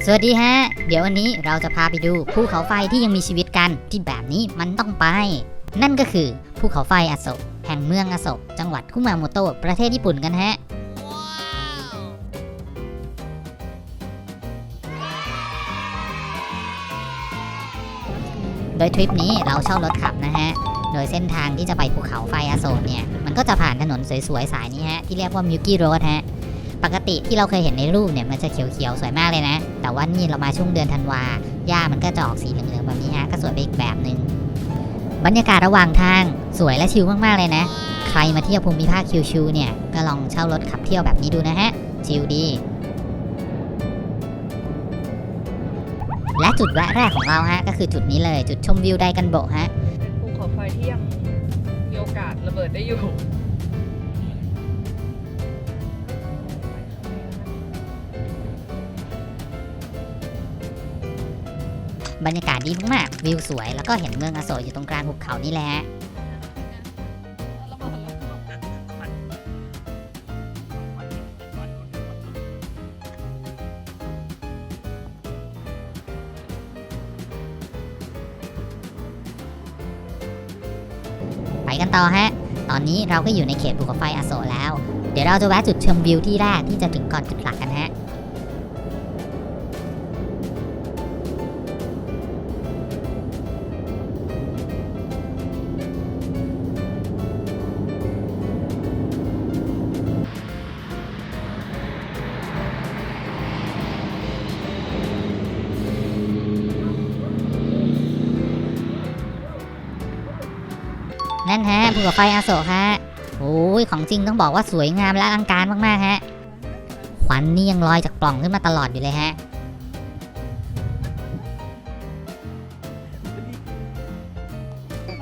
สวัสดีฮะ เดี๋ยววันนี้เราจะพาไปดูภูเขาไฟที่ยังมีชีวิตกันที่แบบนี้มันต้องไป นั่นก็คือภูเขาไฟอโศกแห่งเมืองอโศกจังหวัดคุมาโมโตะประเทศญี่ปุ่นกันฮะโดยทริปนี้เราเช่ารถขับนะฮะ โดยเส้นทางที่จะไปภูเขาไฟอโศกเนี่ย มันก็จะผ่านถนนสวยๆสายนี้ฮะ ที่เรียกว่ามิ k กี้โรดฮะ ปกติที่เราเคยเห็นในรูปเนี่ยมันจะเขียวๆสวยมากเลยนะ แต่ว่านี่เรามาช่วงเดือนธันวาหญ้ามันก็จะออกสีเหลืองๆแบบนี้ฮะก็สวยไปอีกแบบหนึ่งบรรยากาศระหว่างทางสวยและชิลมากๆเลยนะ ใครมาเที่ยวภูมิภาคคิวชูเนี่ยก็ลองเช่ารถขับเที่ยวแบบนี้ดูนะฮะชิลดีและจุดแวะแรกของเราฮะก็คือจุดนี้เลยจุดชมวิวไดกันโบฮะภูเขาไฟที่ยังมีโอกาสระเบิดได้อยู่ บรรยากาศดีมากๆวิวสวยแล้วก็เห็นเมืองอโศกอยู่ตรงกลางหุบเขานี่แหละไปกันต่อฮะ ตอนนี้เราก็อยู่ในเขตภูเขาไฟอโศกแล้ว เดี๋ยวเราจะแวะจุดชมวิวที่แรกที่จะถึงก่อนจุดหลักกันฮะ นั่นฮะภูเขาไฟอาโศกฮะโอ้ยของจริงต้องบอกว่าสวยงามและอลังการมากๆฮะควันนี่ยังลอยจากปล่องขึ้นมาตลอดอยู่เลยฮะ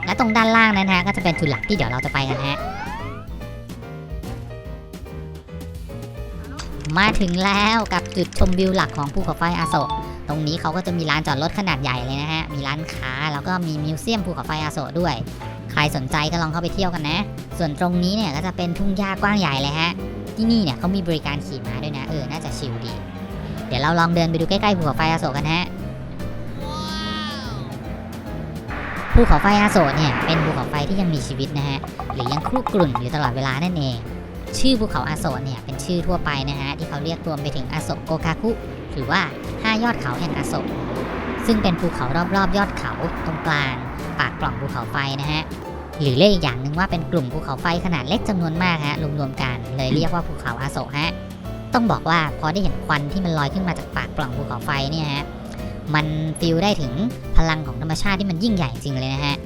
และตรงด้านล่างนั้นฮะก็จะเป็นจุดหลักที่เดี๋ยวเราจะไปกันฮะมาถึงแล้วกับจุดชมวิวหลักของภูเขาไฟอาโศกตรงนี้เขาก็จะมีร้านจอดรถขนาดใหญ่เลยนะฮะ มีร้านค้าแล้วก็มีมิวเซียมภูเขาไฟอาโศกด้วย ใครสนใจก็ลองเข้าไปเที่ยวกันนะ ส่วนตรงนี้เนี่ยก็จะเป็นทุ่งหญ้ากว้างใหญ่เลยฮะ ที่นี่เนี่ยเขามีบริการขี่ม้าด้วยนะ เออ น่าจะชิลดี เดี๋ยวเราลองเดินไปดูใกล้ๆภูเขาไฟอาโศกกันฮะภูเขาไฟอาโศกเนี่ยเป็นภูเขาไฟที่ยังมีชีวิตนะฮะ หรือยังคลุกกลุ่นอยู่ตลอดเวลานั่นเอง ชื่อภูเขาอาโศกเนี่ยเป็นชื่อทั่วไปนะฮะที่เขาเรียกรวมไปถึงอาโศกโกคาคุหรือว่า 5 ยอดเขาแห่งอาโศกซึ่งเป็นภูเขารอบๆยอดเขาตรงกลาง ปากปล่องภูเขาไฟนะฮะหรือเรียกอีกอย่างหนึ่งว่าเป็นกลุ่มภูเขาไฟขนาดเล็กจำนวนมากฮะรวมๆกันเลยเรียกว่าภูเขาอาโศกฮะต้องบอกว่าพอได้เห็นควันที่มันลอยขึ้นมาจากปากปล่องภูเขาไฟเนี่ยฮะมันฟีลได้ถึงพลังของธรรมชาติที่มันยิ่งใหญ่จริงเลยนะฮะ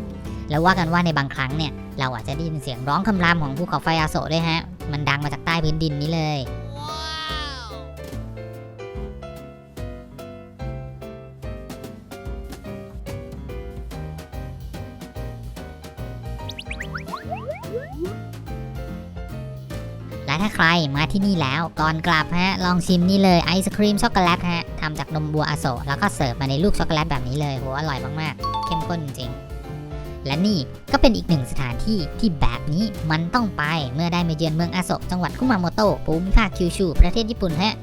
แล้วว่ากันว่าในบางครั้งเนี่ยเราอาจจะได้ยินเสียงร้องคำรามของภูเขาไฟอาโศกด้วยฮะมันดังมาจากใต้พื้นดินนี้เลย และถ้าใครมาที่นี่แล้วก่อนกลับฮะลองชิมนี่เลยไอศครีมช็อกโกแลตฮะทำจากนมบัวอโศกแล้วก็เสิร์ฟมาในลูกช็อกโกแลตแบบนี้เลยโหอร่อยมากๆ เข้มข้นจริงและนี่ก็เป็นอีกหนึ่งสถานที่ที่แบบนี้มันต้องไปเมื่อได้มาเยือนเมืองอโศกจังหวัดคุมาโมโตะภูมิภาคคิวชูประเทศญี่ปุ่นฮะ